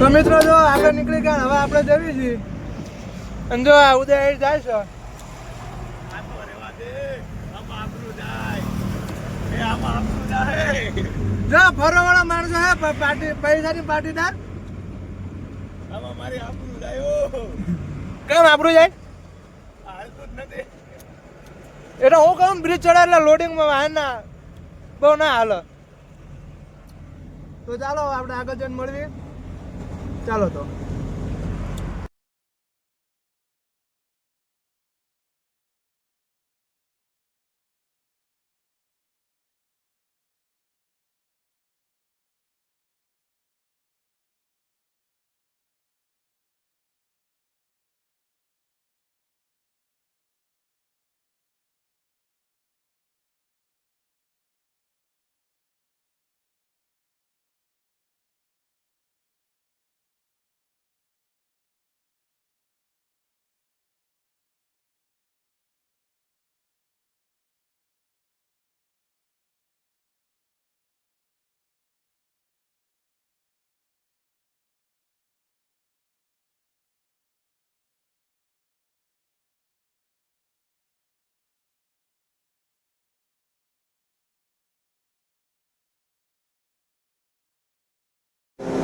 તો મિત્રો જો આગળ નીકળી ગયા, હવે આપણે જવી છીએ અને જો આ ઉદય જાય છે. જો ફરવાવાળા માણસો હે પાર્ટી પૈસાની પાટીદાર. કેમ આપણું જાય? એટલે હું કહું બ્રિજ ચડાય એટલે લોડિંગમાં વાહન ના બહુ ના હાલ. તો ચાલો, આપણે આગળ જઈને મળીએ. ચાલો તો.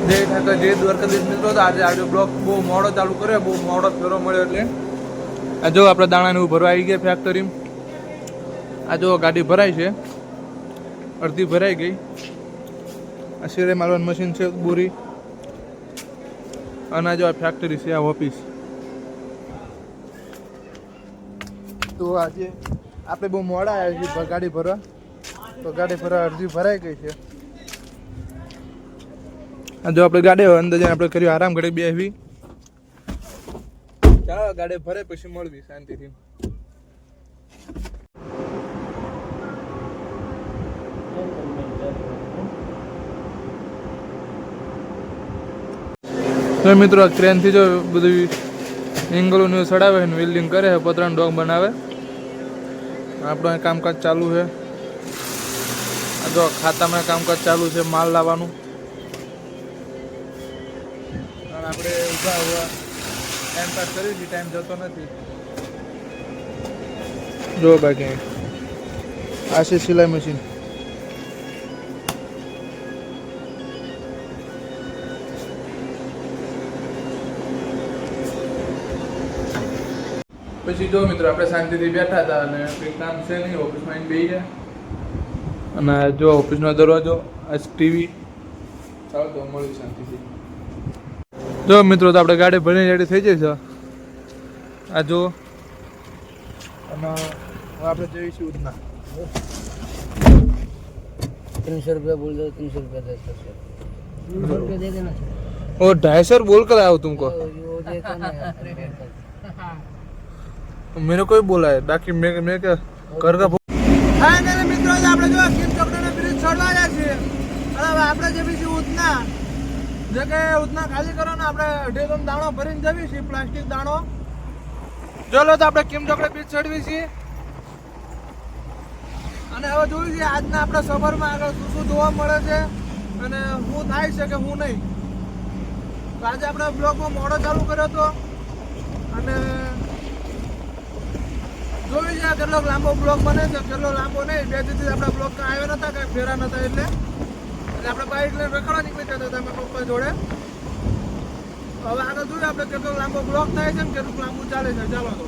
જય ઠાકર, જય દ્વારકાધીશ મિત્રો. આજે આજે બ્લોક બહુ મોડો ચાલુ કર્યો, બહુ મોડો ફેરો મળ્યો એટલે. આ જો આપણે દાણાને એવું ભરવા આવી ગયા ફેક્ટરી આ જો ગાડી ભરાય છે. અડધી ભરાઈ ગઈ. આ શેરે મારવાનું મશીન છે, બોરી. અને આ જો આ ફેક્ટરી છે, આ ઓફિસ તો આજે આપણે બહુ મોડા આવ્યા છીએ ગાડી ભરવા. તો ગાડી ભરવા અડધી ભરાઈ ગઈ છે. જો આપણે ગાડી અંદર જઈને આપણે કર્યું, આરામ ઘડી બેસવી ચાલો, ગાડી ભરે પછી મળવી શાંતિથી. તો મિત્રો ક્રેનથી જો બધું એંગલો ને ચડાવે છે વેલ્ડિંગ કરે છે પતરાનો ડોગ બનાવે. આપણું કામકાજ ચાલુ છે. જો ખાતામાં કામકાજ ચાલુ છે, માલ લાવવાનું. અને આપણે ઊભા ઊભા ટાઈમ પાસ કરી છીએ ટાઈમ જતો નથી. જો બાકી આ છે સિલાઈ મશીન. પછી જો મિત્રો આપણે શાંતિથી બેઠા હતા અને કંઈ કામ છે નહીં ઓફિસમાં આવીને બેસી ગયા. અને જો ઓફિસનો દરવાજો આ ટીવી ચાલો તો મળ્યું શાંતિથી. જો મિત્રો તો આપણે ગાડી ભરીને રેડી થઈ જઈશ આ જો અને હવે આપણે જઈશું ઉધના तीन सौ रुपया बोल दो तीन सौ रुपया दे सकते तीन सौ रुपया दे देना ઓ ढाई सौ बोल कर आओ तुमको वो वो देता नहीं मेरे को ही बोला है बाकी मैं मैं क्या घर का હા ને મિત્રો આપણે જો કિમ ચોકડીનો બ્રિજ છોડવા જાય છે અને હવે આપણે જવી છીએ ઉધના જે કે ખાલી કરો ને આપણે અઢી ટન દાણો ભરીને જવી છીએ પ્લાસ્ટિક દાણો. ચલો તો આપણે કિમ ચોકડે બીજ ચડવી છીએ અને હવે જોયું છે, આજના આપણા સફરમાં આગળ શું શું જોવા મળે છે અને હું થાય છે કે હું નહીં. તો આજે આપણે બ્લોગમાં મોડો ચાલુ કર્યો હતો. અને જોયું છે કેટલો લાંબો બ્લોગ બને છે, કેટલો લાંબો નહીં. બે દિવસથી આપણા બ્લોગ આવ્યા નતા કંઈ ફેરા નતા એટલે. એટલે આપણે બાઇક લઈને રખડવા નીકળી જતા હતા મારા પપ્પા જોડે. હવે આગળ જોયું આપણે કેટલો લાંબો બ્લોક થાય છે ને કેટલું લાંબુ ચાલે છે ચાલો તો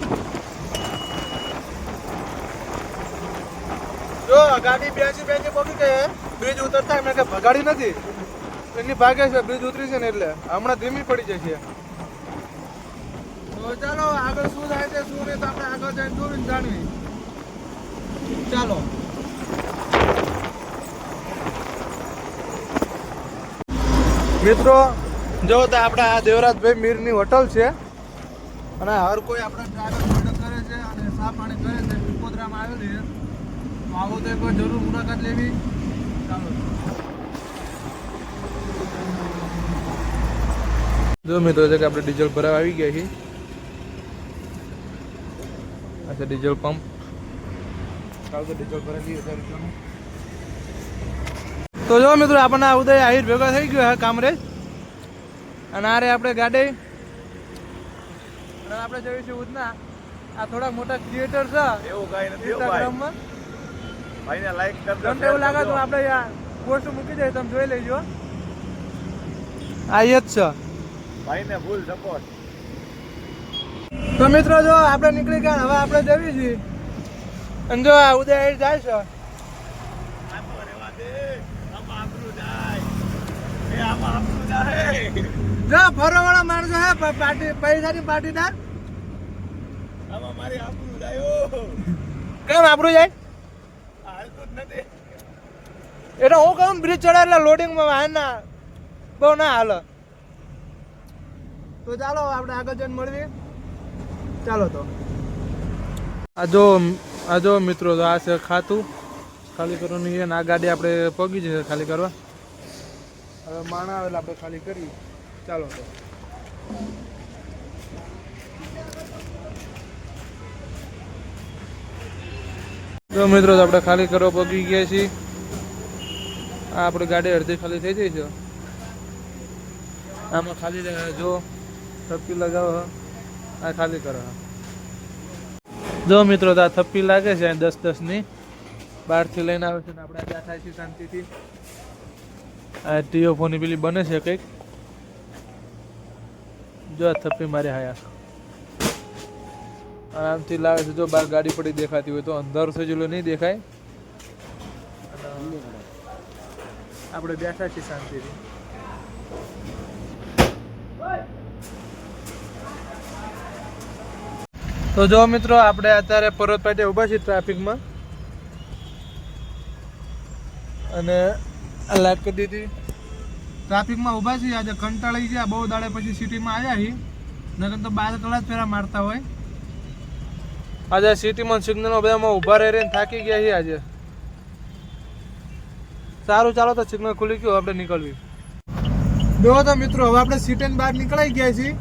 જો, ગાડી બેસી બેસી પગી ગઈ બ્રિજ ઉતરતા એમને કઈ ભગાડી નથી. એની ભાગે છે, બ્રિજ ઉતરી છે ને એટલે. હમણાં ધીમી પડી જશે. તો ચાલો, આગળ શું થાય છે, શું નહીં તો આપણે આગળ જઈને જોઈને જાણવી. ચાલો. મિત્રો, જો તો આપણા આ દેવરાજભાઈ મીરની હોટલ છે. અને હર કોઈ આપણે ડ્રાઈવર ઓર્ડર કરે છે અને સાફ પાણી કરે છે. વિપોદરામાં આવેલી છે. તો આવો તો એકવાર જરૂર મુલાકાત લેવી. ચાલો. જો મિત્રો છે કે આપણે ડીઝલ ભરાવા આવી ગયા છીએ. આ છે ડીઝલ પંપ. ચાલો તો ડીઝલ ભરાઈ દઈએ હજાર રૂપિયાનું તો જો મિત્રો આપણને આ ઉદય આહિર ભેગા થઈ ગયો હે કામરેજ. અને આ રે આપણે ગાડી. અને આપણે જઈશું ઉધના. આ થોડા મોટા ક્રિએટર છે. એવું કઈ નથી ઇન્સ્ટાગ્રામમાં ભાઈને લાઈક કરજો તમને એવું લાગે તો આપણે આ પોસ્ટ મૂકી દઈએ તમે જોઈ લેજો. આ જ છે. ભાઈને ફૂલ સપોર્ટ તો મિત્રો જો આપણે નીકળી ગયા હવે આપણે જવી છીએ અને જો આ ઉદય જાય છે. જો ફરવાવાળા માણસો હે પાર્ટી પૈસાની પાર્ટીદાર કેમ આપણું જાય? એટલે હું કહું બ્રિજ ચડાય એટલે લોડિંગમાં વાહન ના બહુ ના હાલ. તો ચાલો આપણે આગળ જઈને મળીએ. ચાલો તો. આ જો આ જો મિત્રો તો આ છે ખાતું. ખાલી કરવાની છે આ ગાડી આપણે પગી જશે ખાલી કરવા. હવે માણા આવેલા આપણે ખાલી કરી ચાલો તો. જો મિત્રો, તો આપણે ખાલી કરવા પગી ગયા છીએ. આ આપણી ગાડી અડધી ખાલી થઈ જઈ છે. આમાં ખાલી જો, થપ્પી લગાવો આ ખાલી કરો જો મિત્રો, તો આ થપ્પી લાગે છે દસ દસની. બહારથી લઈને આવે છે ને આપણે થાય છે શાંતિથી. આ ટીઓ ફોની પેલી બને છે કંઈક? જો થપ્પી મારે હાયા આરામથી લાવે છે. જો બહાર ગાડી પડી દેખાતી હોય તો અંધારું થઈ જેલું નહીં દેખાય. આપણે બેઠા છીએ શાંતિથી. તો જો મિત્રો, આપણે અત્યારે પર્વત પાટે ઊભા છીએ ટ્રાફિકમાં. અને લાઈટ કરી દીધી. ટ્રાફિકમાં ઊભા છીએ. આજે કંટાળી ગયા. બહુ દાડે પછી સિટીમાં આવ્યા છીએ. નકર તો બાર કલાક ફેરા મારતા હોય. આજે સિટીમાં સિગ્નલમાં બધામાં ઊભા રહી રહીને થાકી ગયા છીએ આજે. સારું, ચાલો તો સિગ્નલ ખુલી ગયું. આપણે નીકળવી. જો તો મિત્રો, હવે આપણે સિટીની બહાર નીકળાઈ ગયા છીએ.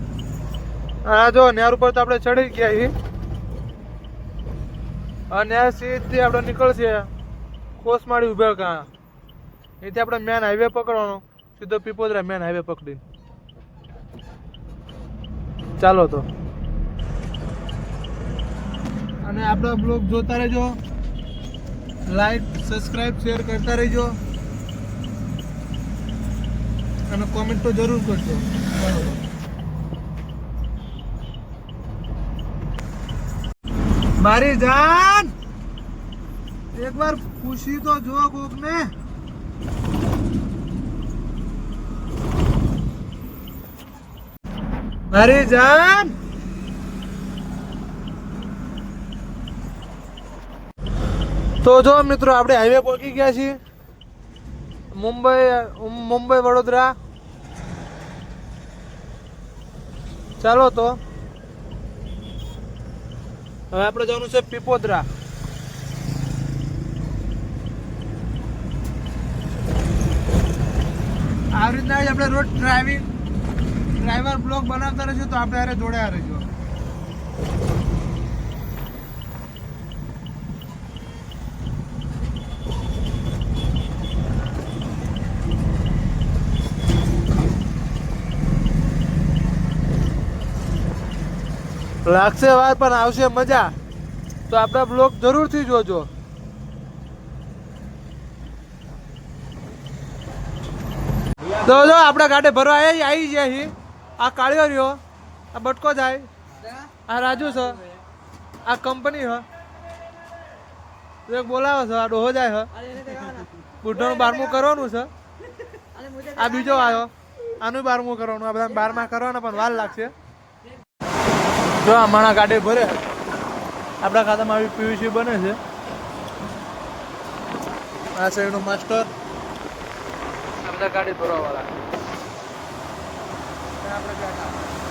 હા જો નેર ઉપર તો આપણે ચડી ગયા છીએ. અને આ સીધી આપણે નીકળશે કોસમાળી ઊભા કાં. એથી આપણે મેન હાઈવે પકડવાનો. સીધો પીપોદરા મેન હાઈવે પકડી ચાલો તો. અને આપણા બ્લોગ જોતા રહેજો. લાઈક સબસ્ક્રાઇબ શેર કરતા રહેજો. અને કોમેન્ટ તો જરૂર કરજો. મારી જાન એકવાર પૂછી તો જો કોક ને મારી જાન. તો જો મિત્રો, આપણે હાઈવે પહોંચી ગયા છીએ. મુંબઈ મુંબઈ, વડોદરા. ચાલો તો. હવે આપણે જવાનું છે પીપોદરા. આવી રીતના આપણે રોડ ડ્રાઇવિંગ ડ્રાઈવર બ્લોગ બનાવતા રહીશું તો આપણે હારે જોડ્યા રહેજો. લાગશે વાર પણ આવશે મજા. તો આપણા બ્લોગ જરૂરથી જોજો. તો જો, આપણા ગાડે ભરવા આવી જાય આ કાળિયો રહ્યો. આ બટકો જાય. આ રાજુ છે. આ કંપની હ એક બોલાવે છે. આ ડોહો જાય હ બુઢાનું બારમું કરવાનું છે. આ બીજો આવ્યો. આનું બારમું કરવાનું. આ બધા બારમા કરવાના પણ વાર લાગશે. જો આ માણા ગાડી ભરે. આપણા ખાતામાં આવી પીવીસી બને છે. આ સાઈડનો માસ્ટર. આ બધા ગાડી ભરવા વાળા આપણે બેઠા.